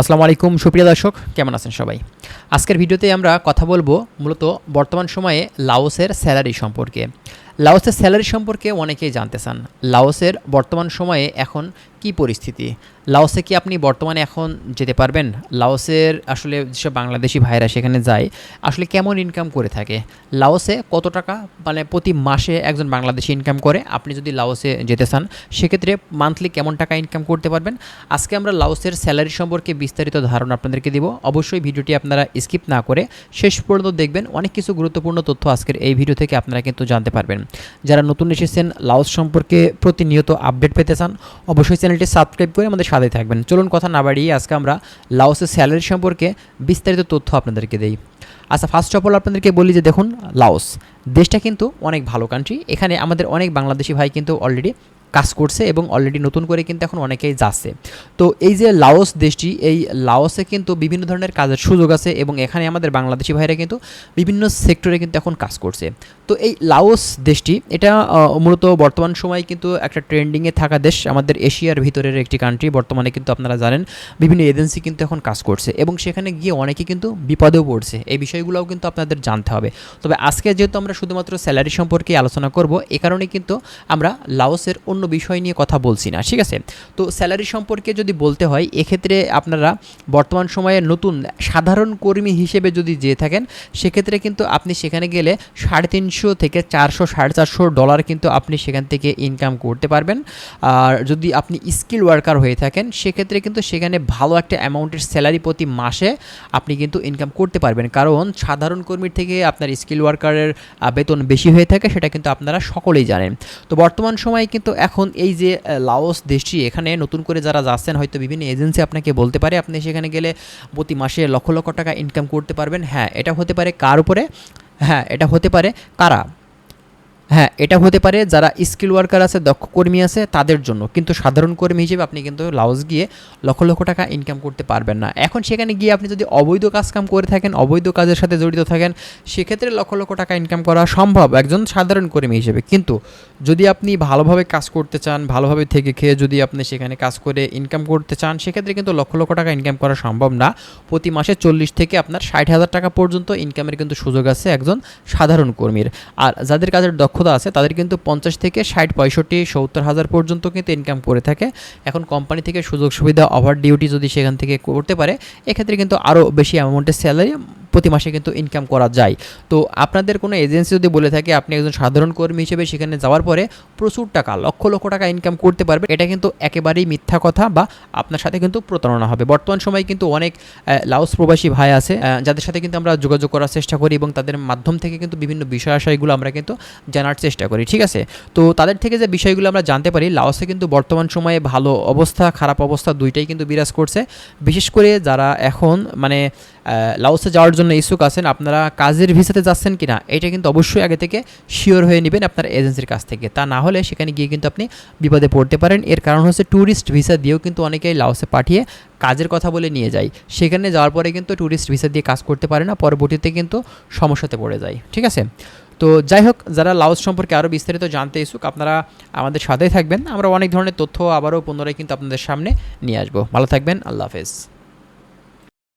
আসসালামু আলাইকুম, সুপ্রিয় দর্শক, কেমন আছেন সবাই? আজকের ভিডিওতে আমরা কথা বলব মূলত বর্তমান সময়ে লাওসের স্যালারি সম্পর্কে। লাওসের স্যালারি সম্পর্কে অনেকেই জানতে চান। লাওসের বর্তমান সময়ে এখন কি পরিস্থিতি? লাওসে কি আপনি বর্তমানে এখন যেতে পারবেন? লাওসের আসলে যেসব বাংলাদেশি ভাইরা সেখানে যায়, আসলে কেমন ইনকাম করে থাকে? লাওসে কত টাকা মানে প্রতি মাসে একজন বাংলাদেশি ইনকাম করে? আপনি যদি লাওসে যেতে চান, সেক্ষেত্রে মান্থলি কেমন টাকা ইনকাম করতে পারবেন? আজকে আমরা লাওসের স্যালারি সম্পর্কে বিস্তারিত ধারণা আপনাদেরকে দিব। অবশ্যই ভিডিওটি আপনারা স্কিপ না করে শেষ পর্যন্ত দেখবেন। অনেক কিছু গুরুত্বপূর্ণ তথ্য আজকের এই ভিডিও থেকে আপনারা কিন্তু জানতে পারবেন। যারা নতুন এসেছেন, লাওস সম্পর্কে প্রতিনিয়ত আপডেট পেতে চান, অবশ্যই চ্যানেলটি সাবস্ক্রাইব করে আমাদের সাথে থাকবেন। চলুন কথা না বাড়িয়ে আজকে আমরা লাওসের স্যালারি সম্পর্কে বিস্তারিত তথ্য আপনাদেরকে দেই। আচ্ছা ফার্স্ট অফ অল আপনাদেরকে বলি যে দেখুন, লাওস দেশটা কিন্তু অনেক ভালো কান্ট্রি এখানে আমাদের অনেক বাংলাদেশি ভাই কিন্তু অলরেডি কাজ করছে এবং অলরেডি নতুন করে কিন্তু এখন অনেকেই যাচ্ছে। তো এই যে লাওস দেশটি, এই লাওসে কিন্তু বিভিন্ন ধরনের কাজের সুযোগ আছে এবং এখানে আমাদের বাংলাদেশি ভাইরা কিন্তু বিভিন্ন সেক্টরে কিন্তু এখন কাজ করছে। তো এই লাওস দেশটি, এটা মূলত বর্তমান সময়ে কিন্তু একটা ট্রেন্ডিংয়ে থাকা দেশ আমাদের এশিয়ার ভিতরের একটি কান্ট্রি বর্তমানে কিন্তু আপনারা জানেন, বিভিন্ন এজেন্সি কিন্তু এখন কাজ করছে এবং সেখানে গিয়ে অনেকে কিন্তু বিপদেও পড়ছে। এই বিষয়গুলোও কিন্তু আপনাদের জানতে হবে। তবে আজকে যেহেতু আমরা শুধুমাত্র স্যালারি সম্পর্কে আলোচনা করব, এ কারণে কিন্তু আমরা লাওসের অন্য বিষয় নিয়ে কথা বলছি না, ঠিক আছে? তো স্যালারি সম্পর্কে যদি বলতে হয়, এক্ষেত্রে আপনারা বর্তমান সময়ে নতুন সাধারণ কর্মী হিসেবে যদি যেয়ে থাকেন, সেক্ষেত্রে কিন্তু আপনি সেখানে গেলে সাড়ে তিনশো থেকে চারশো, সাড়ে চারশো ডলার কিন্তু আপনি সেখান থেকে ইনকাম করতে পারবেন। আর যদি আপনি স্কিল ওয়ার্কার হয়ে থাকেন, সেক্ষেত্রে কিন্তু সেখানে ভালো একটা অ্যামাউন্টের স্যালারি প্রতি মাসে আপনি কিন্তু ইনকাম করতে পারবেন। কারণ সাধারণ কর্মীর থেকে আপনার স্কিল ওয়ার্কারের বেতন বেশি হয়ে থাকে, সেটা কিন্তু আপনারা সকলেই জানেন। তো বর্তমান সময়ে কিন্তু এখন এই যে লাওস দেশটি এখানে নতুন করে যারা যাচ্ছেন, হয়তো বিভিন্ন এজেন্সি আপনাকে বলতে পারে, আপনি সেখানে গেলে প্রতি মাসে লক্ষ লক্ষ টাকা ইনকাম করতে পারবেন। হ্যাঁ এটা হতে পারে কার উপরে? হ্যাঁ এটা হতে পারে কারা? হ্যাঁ এটা হতে পারে যারা স্কিল ওয়ার্কার আছে, দক্ষ কর্মী আছে, তাদের জন্য। কিন্তু সাধারণ কর্মী হিসেবে আপনি কিন্তু লাউস গিয়ে লক্ষ লক্ষ টাকা ইনকাম করতে পারবেন না। এখন সেখানে গিয়ে আপনি যদি অবৈধ কাজ কাম করে থাকেন, অবৈধ কাজের সাথে জড়িত থাকেন, সেক্ষেত্রে লক্ষ লক্ষ টাকা ইনকাম করা সম্ভব একজন সাধারণ কর্মী হিসেবে। কিন্তু যদি আপনি ভালোভাবে কাজ করতে চান, ভালোভাবে থেকে খেয়ে যদি আপনি সেখানে কাজ করে ইনকাম করতে চান, সেক্ষেত্রে কিন্তু লক্ষ লক্ষ টাকা ইনকাম করা সম্ভব না। প্রতি মাসে চল্লিশ থেকে আপনার ষাট হাজার টাকা পর্যন্ত ইনকামের কিন্তু সুযোগ আছে একজন সাধারণ কর্মীর। আর যাদের কাজের দক্ষতা আছে, তাদের কিন্তু পঞ্চাশ থেকে ষাট, পঁয়ষট্টি, সত্তর হাজার পর্যন্ত কিন্তু ইনকাম করে থাকে। এখন কোম্পানি থেকে সুযোগ সুবিধা ওভার ডিউটি যদি সেখান থেকে করতে পারে, এক্ষেত্রে কিন্তু আরও বেশি অ্যামাউন্টের স্যালারি প্রতি মাসে কিন্তু ইনকাম করা যায়। তো আপনাদের কোনো এজেন্সি যদি বলে থাকে, আপনি একজন সাধারণ কর্মী হিসেবে সেখানে যাওয়ার পরে প্রচুর টাকা, লক্ষ লক্ষ টাকা ইনকাম করতে পারবে এটা কিন্তু একেবারেই মিথ্যা কথা বা আপনার সাথে কিন্তু প্রতারণা হবে। বর্তমান সময়ে কিন্তু অনেক লাওস প্রবাসী ভাই আছে যাদের সাথে কিন্তু আমরা যোগাযোগ করার চেষ্টা করি এবং তাদের মাধ্যম থেকে কিন্তু বিভিন্ন বিষয় আশয়গুলো আমরা কিন্তু জানার চেষ্টা করি, ঠিক আছে? তো তাদের থেকে যে বিষয়গুলো আমরা জানতে পারি, লাওসে কিন্তু বর্তমান সময়ে ভালো অবস্থা, খারাপ অবস্থা দুইটাই কিন্তু বিরাজ করছে। বিশেষ করে যারা এখন মানে লাওসে যাওয়ার জন্য ইচ্ছুক আছেন, আপনারা কাজের ভিসাতে যাচ্ছেন কিনা, এটা কিন্তু অবশ্যই আগে থেকে শিওর হয়ে নেবেন আপনার এজেন্সির কাছ থেকে। তা না হলে সেখানে গিয়ে কিন্তু আপনি বিপদে পড়তে পারেন। এর কারণ হচ্ছে ট্যুরিস্ট ভিসা দিয়েও কিন্তু অনেকেই লাওসে পাঠিয়ে কাজের কথা বলে নিয়ে যায়। সেখানে যাওয়ার পরে কিন্তু ট্যুরিস্ট ভিসা দিয়ে কাজ করতে পারে না, পরবর্তীতে কিন্তু সমস্যাতে পড়ে যায়। ঠিক আছে? তো যাই হোক, যারা লাউস সম্পর্কে আরও বিস্তারিত জানতে ইচ্ছুক, আপনারা আমাদের সাথেই থাকবেন। আমরা অনেক ধরনের তথ্য আবারও পুনরায় কিন্তু আপনাদের সামনে নিয়ে আসব। ভালো থাকবেন, আল্লাহ হাফেজ।